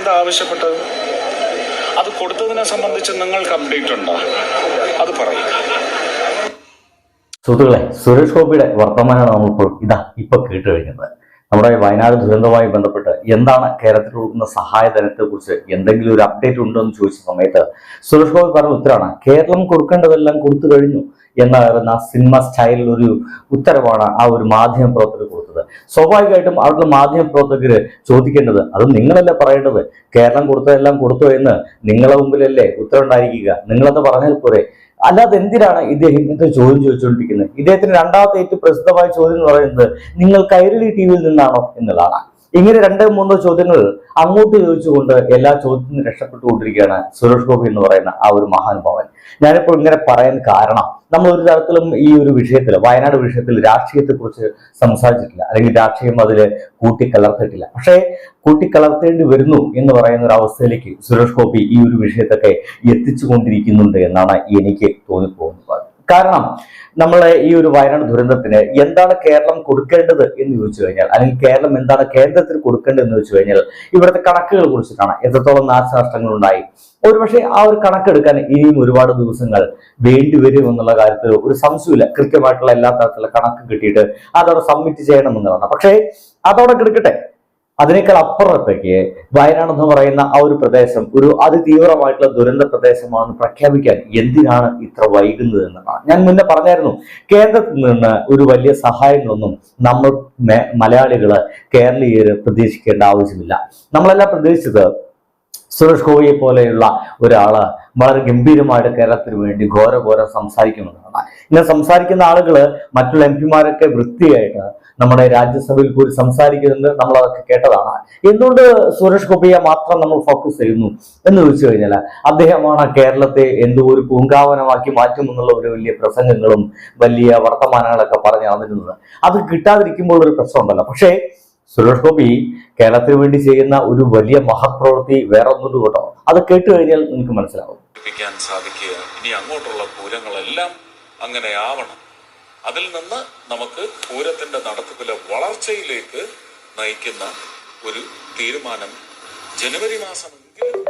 എന്താ ആവശ്യപ്പെട്ടത് അത് കൊടുത്തതിനെ സംബന്ധിച്ച് നിങ്ങൾക്ക് അപ്ഡേറ്റ് ഉണ്ടോ? അത് പറയും. സുഹൃത്തുക്കളെ സുരേഷ് ഗോപിയുടെ വർത്തമാനമാണ് നമ്മളിപ്പോൾ ഇതാ ഇപ്പൊ കേട്ട് കഴിഞ്ഞത്. നമ്മുടെ വയനാട് ദുരന്തവുമായി ബന്ധപ്പെട്ട് എന്താണ് കേരളത്തിൽ കൊടുക്കുന്ന സഹായധനത്തെ കുറിച്ച് എന്തെങ്കിലും ഒരു അപ്ഡേറ്റ് ഉണ്ടോ എന്ന് ചോദിച്ച സമയത്ത് സുരേഷ് ഗോപി പറഞ്ഞ ഉത്തരമാണ് കേരളം കൊടുക്കേണ്ടതെല്ലാം കൊടുത്തു കഴിഞ്ഞു. എന്നായിരുന്ന സിനിമ സ്റ്റൈലിൽ ഒരു ഉത്തരവാണ് ആ ഒരു മാധ്യമ പ്രവർത്തകർ കൊടുത്തത്. സ്വാഭാവികമായിട്ടും അവിടുത്തെ മാധ്യമ പ്രവർത്തകർ ചോദിക്കേണ്ടത് അത് നിങ്ങളല്ലേ പറയേണ്ടത്? കേരളം കൊടുത്തതെല്ലാം കൊടുത്തു എന്ന് നിങ്ങളെ മുമ്പിലല്ലേ ഉത്തരവുണ്ടായിരിക്കുക? നിങ്ങളെന്ന് പറഞ്ഞാൽ പോരെ? അല്ലാതെ എന്തിനാണ് ഇദ്ദേഹം ഇങ്ങനത്തെ ചോദ്യം ചോദിച്ചുകൊണ്ടിരിക്കുന്നത്? ഇദ്ദേഹത്തിന് രണ്ടാമത്തെ ഏറ്റവും പ്രസിദ്ധമായ ചോദ്യം എന്ന് പറയുന്നത് നിങ്ങൾ കൈരളി ടി വിയിൽ നിന്നാണോ? എന്നുള്ളതാണ്. ഇങ്ങനെ രണ്ട് മൂന്നോ ചോദ്യങ്ങൾ അങ്ങോട്ട് ചോദിച്ചുകൊണ്ട് എല്ലാ ചോദ്യത്തിൽ നിന്ന് രക്ഷപ്പെട്ടുകൊണ്ടിരിക്കുകയാണ് സുരേഷ് ഗോപി എന്ന് പറയുന്ന ആ ഒരു മഹാനുഭാവൻ. ഞാനിപ്പോൾ ഇങ്ങനെ പറയാൻ കാരണം നമ്മൾ ഒരു തരത്തിലും ഈ ഒരു വിഷയത്തിൽ വയനാട് വിഷയത്തിൽ രാഷ്ട്രീയത്തെ കുറിച്ച് സംസാരിച്ചിട്ടില്ല. അല്ലെങ്കിൽ രാഷ്ട്രീയം അതിൽ കൂട്ടിക്കലർത്തിട്ടില്ല പക്ഷേ കൂട്ടിക്കലർത്തേണ്ടി വരുന്നു എന്ന് പറയുന്ന ഒരു അവസ്ഥയിലേക്ക് സുരേഷ് ഗോപി ഈ ഒരു വിഷയത്തൊക്കെ എത്തിച്ചുകൊണ്ടിരിക്കുന്നുണ്ട് എന്നാണ് എനിക്ക് തോന്നിപ്പോകുന്നത്. കാരണം നമ്മളെ ഈ ഒരു വയനാട് ദുരന്തത്തിന് എന്താണ് കേരളം കൊടുക്കേണ്ടത് എന്ന് ചോദിച്ചു കഴിഞ്ഞാൽ അല്ലെങ്കിൽ കേരളം എന്താണ് കേന്ദ്രത്തിന് കൊടുക്കേണ്ടത് എന്ന് ചോദിച്ചു കഴിഞ്ഞാൽ ഇവിടുത്തെ കണക്കുകൾ കാണാം. എത്രത്തോളം നാശനഷ്ടങ്ങൾ ഉണ്ടായി ഒരുപക്ഷെ ആ ഒരു കണക്കെടുക്കാൻ ഇനിയും ഒരുപാട് ദിവസങ്ങൾ വേണ്ടിവരും എന്നുള്ള കാര്യത്തിൽ ഒരു സംശയമില്ല കൃത്യമായിട്ടുള്ള എല്ലാ തരത്തിലുള്ള കണക്ക് കിട്ടിയിട്ട് അതവിടെ സബ്മിറ്റ് ചെയ്യണം എന്നുള്ളതാണ് പക്ഷേ അതവിടെ കിടക്കട്ടെ അതിനേക്കാൾ അപ്പുറത്തേക്ക് വയനാട് എന്ന് പറയുന്ന ആ ഒരു പ്രദേശം ഒരു അതിതീവ്രമായിട്ടുള്ള ദുരന്ത പ്രദേശമാണെന്ന് പ്രഖ്യാപിക്കാൻ എന്തിനാണ് ഇത്ര വൈകുന്നത് ഞാൻ മുന്നേ പറഞ്ഞായിരുന്നു കേന്ദ്രത്തിൽ നിന്ന് ഒരു വലിയ സഹായങ്ങളൊന്നും നമ്മൾ മലയാളികൾ കേരളീയര് പ്രതീക്ഷിക്കേണ്ട ആവശ്യമില്ല. നമ്മളെല്ലാം പ്രതീക്ഷിച്ചത് സുരേഷ് ഗോപിയെ പോലെയുള്ള ഒരാൾ വളരെ ഗംഭീരമായിട്ട് കേരളത്തിന് വേണ്ടി ഘോര ഘോര സംസാരിക്കുമെന്നാണ് ഇങ്ങനെ സംസാരിക്കുന്ന ആളുകൾ മറ്റുള്ള എം പിമാരൊക്കെ വൃത്തിയായിട്ട് നമ്മുടെ രാജ്യസഭയിൽ പോയി സംസാരിക്കുന്നത് നമ്മൾ അതൊക്കെ കേട്ടതാണ്. എന്തുകൊണ്ട് സുരേഷ് ഗോപിയെ മാത്രം നമ്മൾ ഫോക്കസ് ചെയ്യുന്നു എന്ന് ചോദിച്ചു കഴിഞ്ഞാൽ അദ്ദേഹമാണ് കേരളത്തെ എന്തോ ഒരു പൂങ്കാവനമാക്കി മാറ്റുമെന്നുള്ള ഒരു വലിയ പ്രസംഗങ്ങളും വലിയ വർത്തമാനങ്ങളൊക്കെ പറഞ്ഞു നടന്നിരുന്നത്. അത് കിട്ടാതിരിക്കുമ്പോൾ ഒരു പ്രശ്നമുണ്ടല്ലോ. പക്ഷേ സുരേഷ് ഗോപി കേരളത്തിന് വേണ്ടി ചെയ്യുന്ന ഒരു വലിയ മഹത്പ്രവൃത്തി വേറെ ഒന്നുണ്ട് കേട്ടോ. അത് കേട്ടു കഴിഞ്ഞാൽ നിങ്ങൾക്ക് മനസ്സിലാവും. സാധിക്കുക. ഇനി അങ്ങോട്ടുള്ള പൂരങ്ങളെല്ലാം അങ്ങനെ ആവണം. അതിൽ നിന്ന് നമുക്ക് പൂരത്തിന്റെ നടത്തിപ്പിലെ വളർച്ചയിലേക്ക് നയിക്കുന്ന ഒരു തീരുമാനം ജനുവരി മാസമെങ്കിലും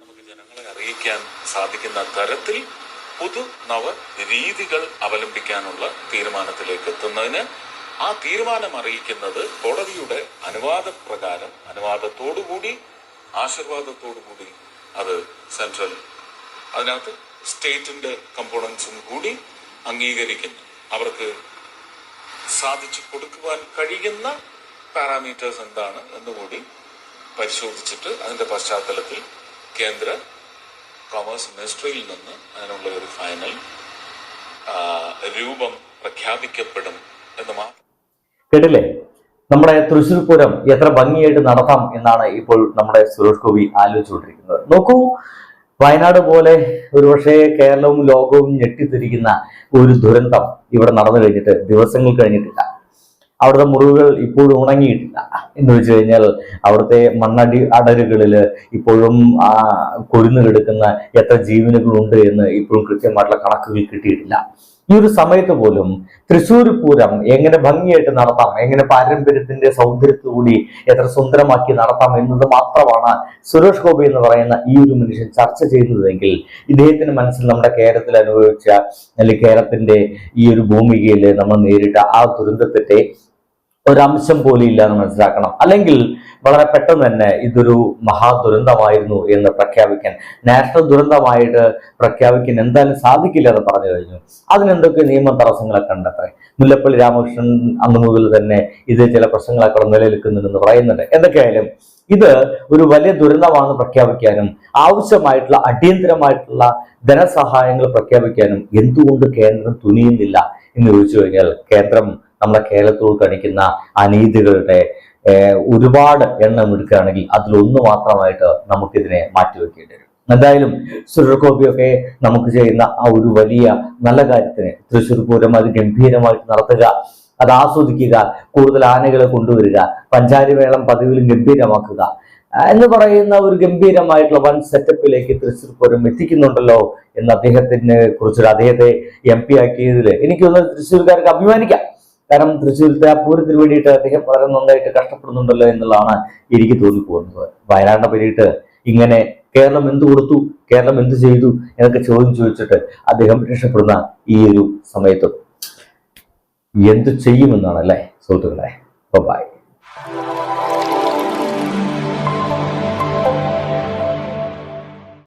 നമുക്ക് ജനങ്ങളെ അറിയിക്കാൻ സാധിക്കുന്ന തരത്തിൽ പുതു നവ രീതികൾ അവലംബിക്കാനുള്ള തീരുമാനത്തിലേക്ക് എത്തുന്നതിന് ആ തീരുമാനം അറിയിക്കുന്നത് കോടതിയുടെ അനുവാദപ്രകാരം അനുവാദത്തോടുകൂടി ആശീർവാദത്തോടുകൂടി അത് സെൻട്രൽ അതിനകത്ത് സ്റ്റേറ്റിന്റെ കമ്പോണൻസും കൂടി അംഗീകരിക്കുന്നു. അവർക്ക് സാധിച്ചു കൊടുക്കുവാൻ കഴിയുന്ന പാരാമീറ്റേഴ്സ് എന്താണ് എന്നുകൂടി പരിശോധിച്ചിട്ട് അതിന്റെ പശ്ചാത്തലത്തിൽ കേന്ദ്ര കോമേഴ്സ് മിനിസ്ട്രിയിൽ നിന്ന് അതിനുള്ള ഒരു ഫൈനൽ രൂപം പ്രഖ്യാപിക്കപ്പെടും എന്ന് മാത്രം കേട്ടില്ലേ? നമ്മുടെ തൃശ്ശൂർ പൂരം എത്ര ഭംഗിയായിട്ട് നടത്താം എന്നാണ് ഇപ്പോൾ നമ്മുടെ സുരേഷ് ഗോപി ആലോചിച്ചുകൊണ്ടിരിക്കുന്നത്. നോക്കൂ വയനാട് പോലെ ഒരുപക്ഷെ കേരളവും ലോകവും ഞെട്ടിത്തിരിക്കുന്ന ഒരു ദുരന്തം ഇവിടെ നടന്നു കഴിഞ്ഞിട്ട് ദിവസങ്ങൾ കഴിഞ്ഞിട്ടില്ല. അവിടുത്തെ മുറിവുകൾ ഇപ്പോഴും ഉണങ്ങിയിട്ടില്ല. എന്ന് വെച്ച് കഴിഞ്ഞാൽ അവിടുത്തെ മണ്ണടി അടരുകളിൽ ഇപ്പോഴും ആ കൊഴുന്നു കിടക്കുന്ന എത്ര ജീവനുകളുണ്ട് എന്ന് ഇപ്പോഴും കൃത്യമായിട്ടുള്ള കണക്കുകൾ കിട്ടിയിട്ടില്ല. ഈ ഒരു സമയത്ത് പോലും തൃശ്ശൂർ പൂരം എങ്ങനെ ഭംഗിയായിട്ട് നടത്താം എങ്ങനെ പാരമ്പര്യത്തിന്റെ സൗന്ദര്യത്തോടി എത്ര സുന്ദരമാക്കി നടത്താം എന്നത് മാത്രമാണ് സുരേഷ് ഗോപി എന്ന് പറയുന്ന ഈ ഒരു മനുഷ്യൻ ചർച്ച ചെയ്യുന്നതെങ്കിൽ ഇദ്ദേഹത്തിന്റെ മനസ്സിൽ നമ്മുടെ കേരളത്തിൽ അനുഭവിച്ച അല്ലെങ്കിൽ കേരളത്തിന്റെ ഈ ഒരു ഭൂമികയിൽ നമ്മൾ നേരിട്ട ആ ദുരന്തത്തിന്റെ ഒരംശം പോലും ഇല്ല എന്ന് മനസ്സിലാക്കണം. അല്ലെങ്കിൽ വളരെ പെട്ടെന്ന് തന്നെ ഇതൊരു മഹാദുരന്തമായിരുന്നു എന്ന് പ്രഖ്യാപിക്കാൻ നാഷണൽ ദുരന്തമായിട്ട് പ്രഖ്യാപിക്കാൻ എന്തായാലും സാധിക്കില്ല എന്ന് പറഞ്ഞു കഴിഞ്ഞു. അതിനെന്തൊക്കെ നിയമ തടസ്സങ്ങളൊക്കെ ഉണ്ടത്രേ മുല്ലപ്പള്ളി രാമകൃഷ്ണൻ അന്ന് മുതൽ തന്നെ ഇത് ചില പ്രശ്നങ്ങളൊക്കെ നിലനിൽക്കുന്നുണ്ടെന്ന് പറയുന്നുണ്ട്. എന്തൊക്കെയായാലും ഇത് ഒരു വലിയ ദുരന്തമാണെന്ന് പ്രഖ്യാപിക്കാനും ആവശ്യമായിട്ടുള്ള അടിയന്തരമായിട്ടുള്ള ധനസഹായങ്ങൾ പ്രഖ്യാപിക്കാനും എന്തുകൊണ്ട് കേന്ദ്രം തുനിയുന്നില്ല എന്ന് ചോദിച്ചു കഴിഞ്ഞാൽ കേന്ദ്രം നമ്മുടെ കേരളത്തോട് കാണിക്കുന്ന അനീതികളുടെ ഒരുപാട് എണ്ണം എടുക്കുകയാണെങ്കിൽ അതിലൊന്ന് മാത്രമായിട്ട് നമുക്കിതിനെ മാറ്റിവെക്കേണ്ടി വരും. എന്തായാലും സുരേഷ് ഗോപിയൊക്കെ നമുക്ക് ചെയ്യുന്ന ആ ഒരു വലിയ നല്ല കാര്യത്തിന് തൃശ്ശൂർ പൂരം അത് ഗംഭീരമായിട്ട് നടത്തുക അത് ആസ്വദിക്കുക കൂടുതൽ ആനകളെ കൊണ്ടുവരിക പഞ്ചാരിമേളം പതിവിലും ഗംഭീരമാക്കുക എന്ന് പറയുന്ന ഒരു ഗംഭീരമായിട്ടുള്ള വൻ സെറ്റപ്പിലേക്ക് തൃശ്ശൂർ പൂരം എത്തിക്കുന്നുണ്ടല്ലോ എന്ന് അദ്ദേഹത്തിനെ കുറിച്ചൊരു അദ്ദേഹത്തെ എം പി ആക്കിയതിൽ എനിക്കൊന്ന് തൃശ്ശൂർക്കാർക്ക് അഭിമാനിക്കാം. കാരണം തൃശ്ശൂരത്തെ ആ പൂരത്തിന് വേണ്ടിയിട്ട് അദ്ദേഹം വളരെ നന്നായിട്ട് കഷ്ടപ്പെടുന്നുണ്ടല്ലോ എന്നുള്ളതാണ് എനിക്ക് തോന്നിപ്പോകുന്നത്. വയനാടിനെ പറ്റിയിട്ട് ഇങ്ങനെ കേരളം എന്ത് കൊടുത്തു കേരളം എന്ത് ചെയ്തു എന്നൊക്കെ ചോദ്യം ചോദിച്ചിട്ട് അദ്ദേഹം രക്ഷപ്പെടുന്ന ഈ ഒരു സമയത്ത് എന്ത് ചെയ്യുമെന്നാണ് അല്ലേ സുഹൃത്തുക്കളെ? ബൈ